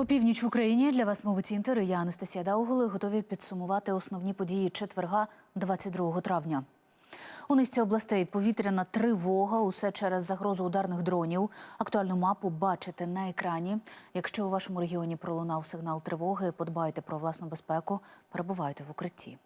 Опівніч в Україні для вас мовить інтер. і Я Анастасія Дауголи готові підсумувати основні події четверга, 22 травня. У низці областей повітряна тривога. Усе через загрозу ударних дронів. Актуальну мапу бачите на екрані. Якщо у вашому регіоні пролунав сигнал тривоги, подбайте про власну безпеку. Перебувайте в укритті.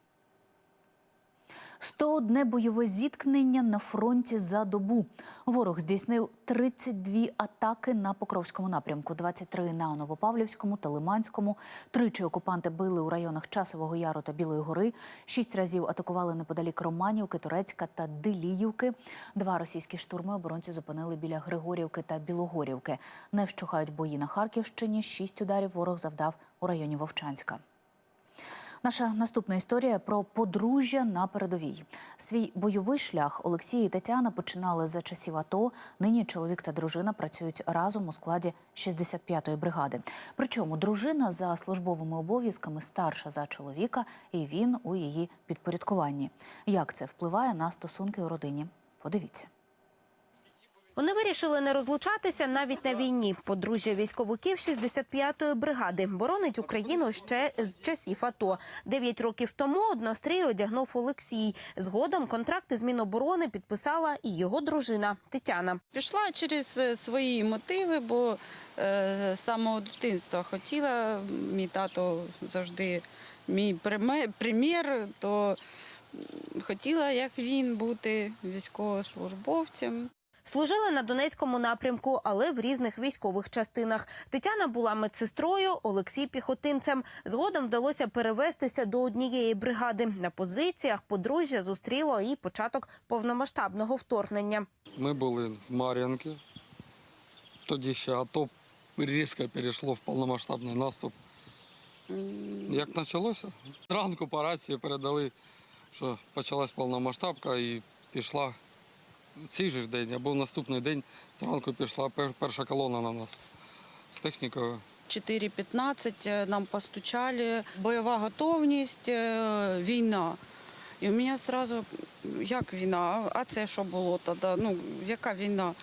101 бойове зіткнення на фронті за добу. Ворог здійснив 32 атаки на Покровському напрямку, 23 на Новопавлівському та Лиманському. Тричі окупанти били у районах Часового Яру та Білої гори. Шість разів атакували неподалік Романівки, Турецька та Диліївки. Два російські штурми оборонці зупинили біля Григорівки та Білогорівки. Не вщухають бої на Харківщині. Шість ударів ворог завдав у районі Вовчанська. Наша наступна історія про подружжя на передовій. Свій бойовий шлях Олексій і Тетяна починали за часів АТО. Нині чоловік та дружина працюють разом у складі 65-ї бригади. Причому дружина за службовими обов'язками старша за чоловіка, і він у її підпорядкуванні. Як це впливає на стосунки у родині? Подивіться. Вони вирішили не розлучатися навіть на війні. Подружжя військовиків 65-ї бригади боронить Україну ще з часів АТО. Дев'ять років тому однострій одягнув Олексій. Згодом контракти з Міноборони підписала і його дружина Тетяна. Пішла через е, свої мотиви, бо е, з самого дитинства хотіла. Мій тато завжди мій примір, то хотіла, як він, бути військовослужбовцем. Служили на Донецькому напрямку, але в різних військових частинах. Тетяна була медсестрою, Олексій піхотинцем. Згодом вдалося перевестися до однієї бригади. На позиціях подружжя зустріло і початок повномасштабного вторгнення. Ми були в Мар'янці. Тоді ще АТО різко перейшло в повномасштабний наступ. Як почалося? Зранку по рації передали, що почалась повномасштабка і пішла цей же день, або в наступний день зранку пішла перша колона на нас з технікою. 4.15 е, нам постучали, бойова готовність, е, війна. І у мене одразу, як війна? А це що було тоді? Ну, яка війна?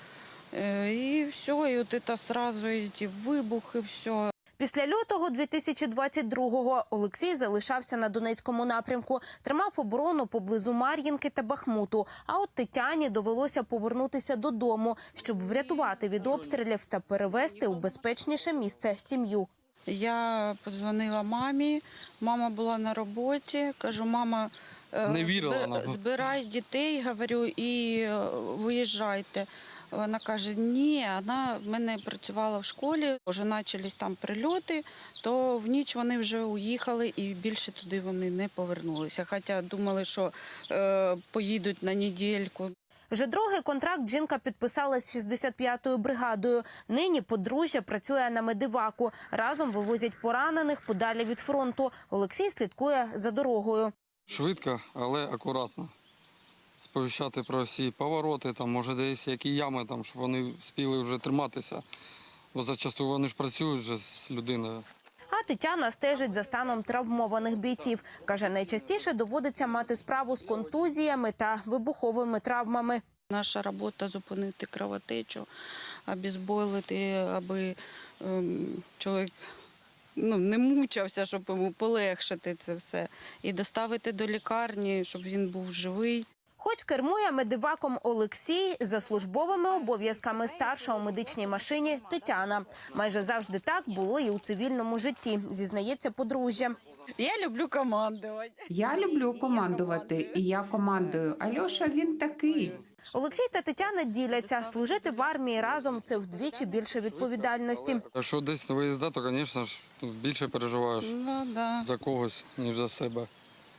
Е, І все, і от це одразу ці вибухи, все. Після лютого 2022-го Олексій залишався на Донецькому напрямку, тримав оборону поблизу Мар'їнки та Бахмуту. А от Тетяні довелося повернутися додому, щоб врятувати від обстрілів та перевести у безпечніше місце сім'ю. Я подзвонила мамі, мама була на роботі. Кажу, мама, е, Не вірила збирай дітей, говорю, і е, виїжджайте. Вона каже, ні, вона в мене працювала в школі, вже почались там прильоти, то в ніч вони вже уїхали і більше туди вони не повернулися. Хоча думали, що е, поїдуть на недільку. Вже другий контракт жінка підписала з 65-ю бригадою. Нині подружжя працює на медиваку. Разом вивозять поранених подалі від фронту. Олексій слідкує за дорогою. Швидко, але акуратно. Сповіщати про всі повороти, там, може десь які ями, там, щоб вони спіли вже триматися. Бо зачасту вони ж працюють вже з людиною. А Тетяна стежить за станом травмованих бійців. Каже, найчастіше доводиться мати справу з контузіями та вибуховими травмами. Наша робота зупинити кровотечу, обезбойлити, аби ем, чоловік ну, не мучився, щоб йому полегшити це все. І доставити до лікарні, щоб він був живий. Хоч кермує медиваком Олексій, за службовими обов'язками старша у медичній машині Тетяна. Майже завжди так було і у цивільному житті, зізнається подружжя. Я люблю командувати. Я люблю командувати, і я командую. Альоша він такий. Олексій та Тетяна діляться. Служити в армії разом це вдвічі більше відповідальності. Якщо десь виїзда, то, звісно ж, більше переживаєш Ну да. за когось, ніж за себе.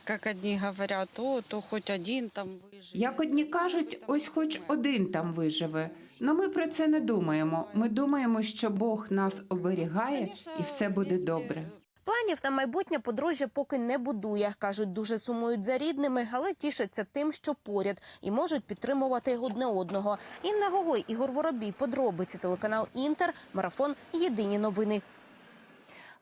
Як одні говорять, то, то хоч один там виживе. Як одні кажуть, ось хоч один там виживе. Но ми про це не думаємо. Ми думаємо, що Бог нас оберігає і все буде добре. Планів на майбутнє подружжя поки не будує. кажуть, дуже сумують за рідними, але тішаться тим, що поряд і можуть підтримувати одне одного. Інна Гогой, Ігор Воробій, подробиці телеканал Інтер, марафон Єдині новини.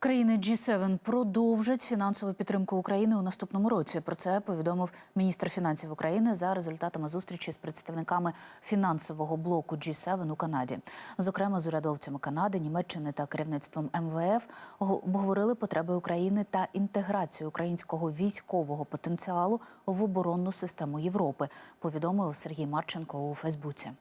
Країни G7 продовжать фінансову підтримку України у наступному році. Про це повідомив міністр фінансів України за результатами зустрічі з представниками фінансового блоку G7 у Канаді. Зокрема, з урядовцями Канади, Німеччини та керівництвом МВФ обговорили потреби України та інтеграцію українського військового потенціалу в оборонну систему Європи. Повідомив Сергій Марченко у Фейсбуці.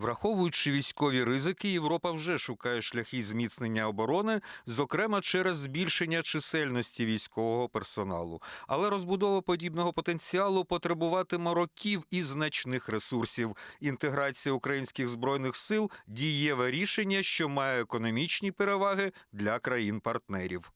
Враховуючи військові ризики, Європа вже шукає шляхи зміцнення оборони, зокрема через збільшення чисельності військового персоналу. Але розбудова подібного потенціалу потребуватиме років і значних ресурсів. Інтеграція українських збройних сил дієве рішення, що має економічні переваги для країн-партнерів.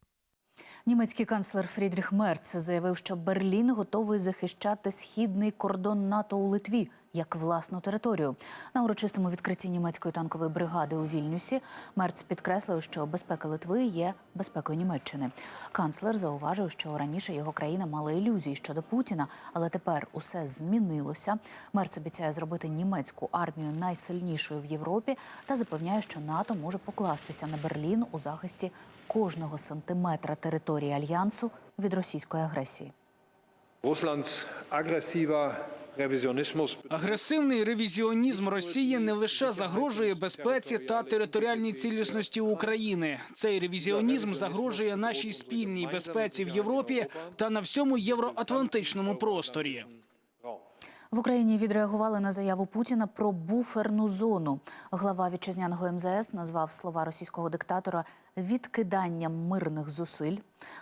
Німецький канцлер Фрідріх Мерц заявив, що Берлін готовий захищати східний кордон НАТО у Литві як власну територію. На урочистому відкритті німецької танкової бригади у Вільнюсі Мерц підкреслив, що безпека Литви є безпекою Німеччини. Канцлер зауважив, що раніше його країна мала ілюзії щодо Путіна, але тепер усе змінилося. Мерц обіцяє зробити німецьку армію найсильнішою в Європі та запевняє, що НАТО може покластися на Берлін у захисті кожного сантиметра території альянсу від російської агресії. Russlands aggressiver Агресивний ревізіонізм Росії не лише загрожує безпеці та територіальній цілісності України. Цей ревізіонізм загрожує нашій спільній безпеці в Європі та на всьому євроатлантичному просторі. В Україні відреагували на заяву Путіна про буферну зону. Глава вітчизняного МЗС назвав слова російського диктатора відкиданням мирних зусиль.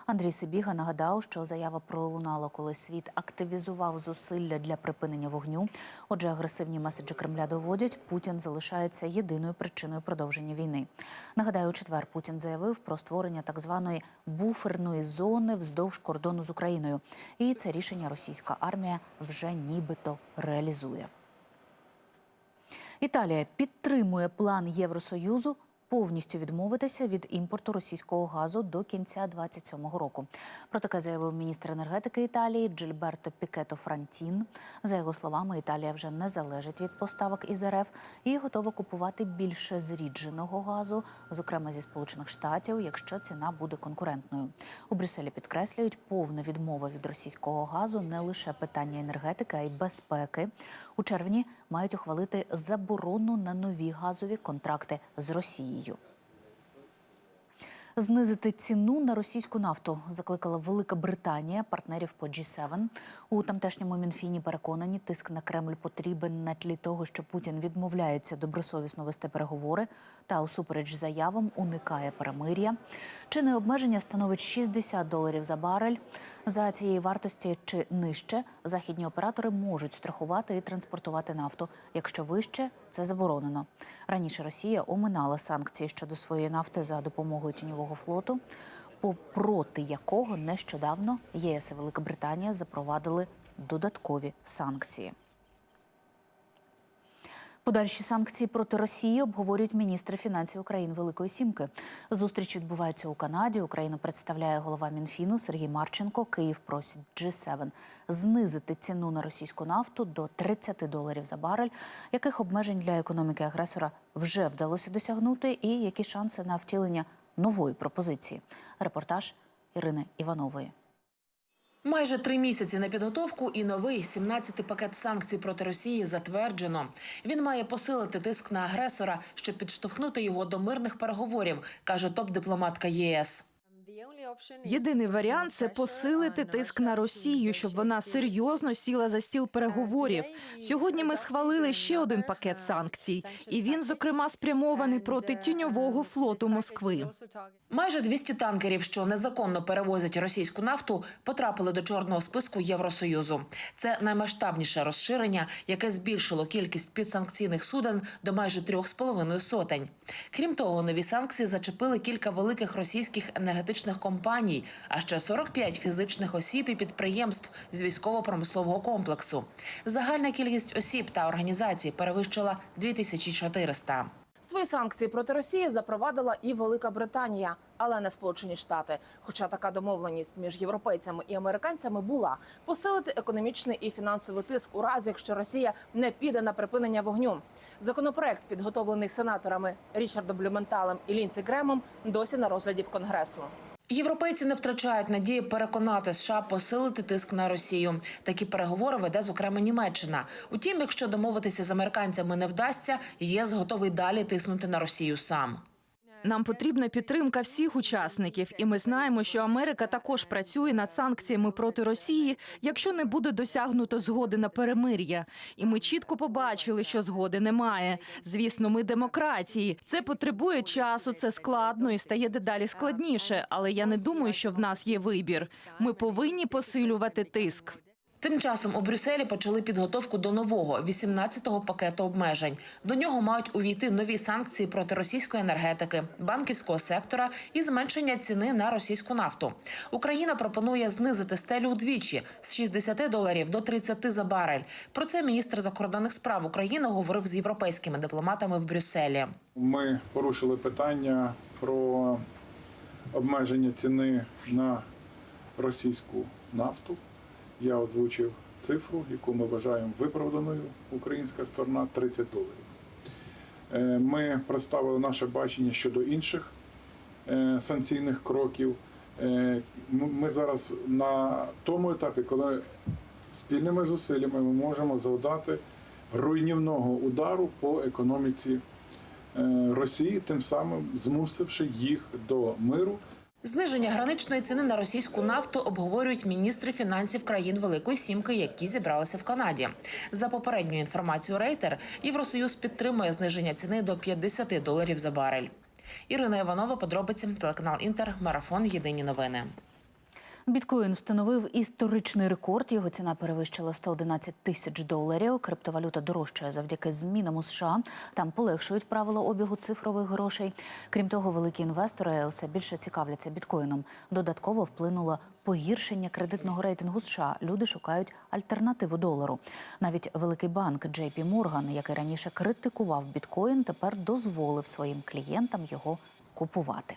Андрій Сибіга нагадав, що заява пролунала, коли світ активізував зусилля для припинення вогню. Отже, агресивні меседжі Кремля доводять, Путін залишається єдиною причиною продовження війни. Нагадаю, у четвер Путін заявив про створення так званої буферної зони вздовж кордону з Україною. І це рішення російська армія вже нібито реалізує. Італія підтримує план Євросоюзу повністю відмовитися від імпорту російського газу до кінця 2027 року. Про таке заявив міністр енергетики Італії Джильберто Пікето Франтін. За його словами, Італія вже не залежить від поставок із РФ і готова купувати більше зрідженого газу, зокрема зі Сполучених Штатів, якщо ціна буде конкурентною. У Брюсселі підкреслюють, повна відмова від російського газу не лише питання енергетики, а й безпеки. У червні мають ухвалити заборону на нові газові контракти з Росією. Знизити ціну на російську нафту закликала Велика Британія партнерів по G7. У тамтешньому мінфіні переконані, тиск на Кремль потрібен на тлі того, що Путін відмовляється добросовісно вести переговори та усупереч заявам уникає перемир'я. Чинне обмеження становить 60 доларів за барель. За цієї вартості чи нижче західні оператори можуть страхувати і транспортувати нафту. Якщо вище, це заборонено. Раніше Росія оминала санкції щодо своєї нафти за допомогою тіньового флоту, по- проти якого нещодавно ЄС і Велика Британія запровадили додаткові санкції. Подальші санкції проти Росії обговорюють міністри фінансів України Великої Сімки. Зустріч відбувається у Канаді. Україну представляє голова Мінфіну Сергій Марченко. Київ просить G7 знизити ціну на російську нафту до 30 доларів за барель. Яких обмежень для економіки агресора вже вдалося досягнути, і які шанси на втілення нової пропозиції? Репортаж Ірини Іванової. Майже три місяці на підготовку і новий 17-й пакет санкцій проти Росії затверджено. Він має посилити тиск на агресора, щоб підштовхнути його до мирних переговорів, каже топ-дипломатка ЄС. Єдиний варіант це посилити тиск на Росію, щоб вона серйозно сіла за стіл переговорів. Сьогодні ми схвалили ще один пакет санкцій, і він, зокрема, спрямований проти тіньового флоту Москви. Майже 200 танкерів, що незаконно перевозять російську нафту, потрапили до чорного списку Євросоюзу. Це наймасштабніше розширення, яке збільшило кількість підсанкційних суден до майже трьох з половиною сотень. Крім того, нові санкції зачепили кілька великих російських енергетичних компаній, а ще 45 фізичних осіб і підприємств з військово-промислового комплексу. Загальна кількість осіб та організацій перевищила 2400. Свої санкції проти Росії запровадила і Велика Британія, але не Сполучені Штати. Хоча така домовленість між європейцями і американцями була посилити економічний і фінансовий тиск у разі, якщо Росія не піде на припинення вогню. Законопроект, підготовлений сенаторами Річардом Блюменталем і Лінці Гремом, досі на розгляді в Конгресу. Європейці не втрачають надії переконати США посилити тиск на Росію. Такі переговори веде зокрема Німеччина. Утім, якщо домовитися з американцями не вдасться, ЄС готовий далі тиснути на Росію сам. Нам потрібна підтримка всіх учасників, і ми знаємо, що Америка також працює над санкціями проти Росії, якщо не буде досягнуто згоди на перемир'я. І ми чітко побачили, що згоди немає. Звісно, ми демократії. Це потребує часу, це складно і стає дедалі складніше. Але я не думаю, що в нас є вибір. Ми повинні посилювати тиск. Тим часом у Брюсселі почали підготовку до нового 18-го пакету обмежень. До нього мають увійти нові санкції проти російської енергетики, банківського сектора і зменшення ціни на російську нафту. Україна пропонує знизити стелю удвічі з 60 доларів до 30 за барель. Про це міністр закордонних справ України говорив з європейськими дипломатами в Брюсселі. Ми порушили питання про обмеження ціни на російську нафту. Я озвучив цифру, яку ми вважаємо виправданою. Українська сторона 30 доларів. Е, Ми представили наше бачення щодо інших е, санкційних кроків. Е, Ми зараз на тому етапі, коли спільними зусиллями ми можемо завдати руйнівного удару по економіці Росії, тим самим змусивши їх до миру. Зниження граничної ціни на російську нафту обговорюють міністри фінансів країн Великої Сімки, які зібралися в Канаді. За попередньою інформацією Рейтер, Євросоюз підтримує зниження ціни до 50 доларів за барель. Ірина Іванова, подробиці, телеканал Інтер, марафон. Єдині новини. Біткоін встановив історичний рекорд. Його ціна перевищила 111 тисяч доларів. Криптовалюта дорожчає завдяки змінам у США. Там полегшують правила обігу цифрових грошей. Крім того, великі інвестори усе більше цікавляться біткоїном. Додатково вплинуло погіршення кредитного рейтингу США. Люди шукають альтернативу долару. Навіть великий банк JP Morgan, який раніше критикував біткоін, тепер дозволив своїм клієнтам його купувати.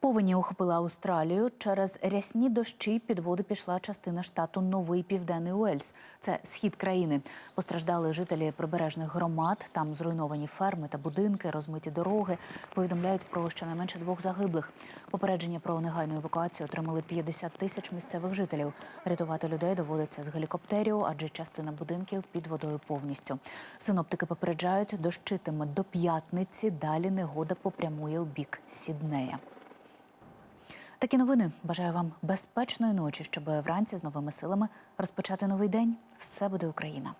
Повені охопила Австралію. Через рясні дощі під воду пішла частина штату Новий Південний Уельс. Це схід країни. Постраждали жителі прибережних громад. Там зруйновані ферми та будинки, розмиті дороги. Повідомляють про щонайменше двох загиблих. Попередження про негайну евакуацію отримали 50 тисяч місцевих жителів. Рятувати людей доводиться з гелікоптерів, адже частина будинків під водою повністю. Синоптики попереджають, дощитиме до п'ятниці. Далі негода попрямує у бік Сіднея. Такі новини. Бажаю вам безпечної ночі, щоб вранці з новими силами розпочати новий день. Все буде Україна.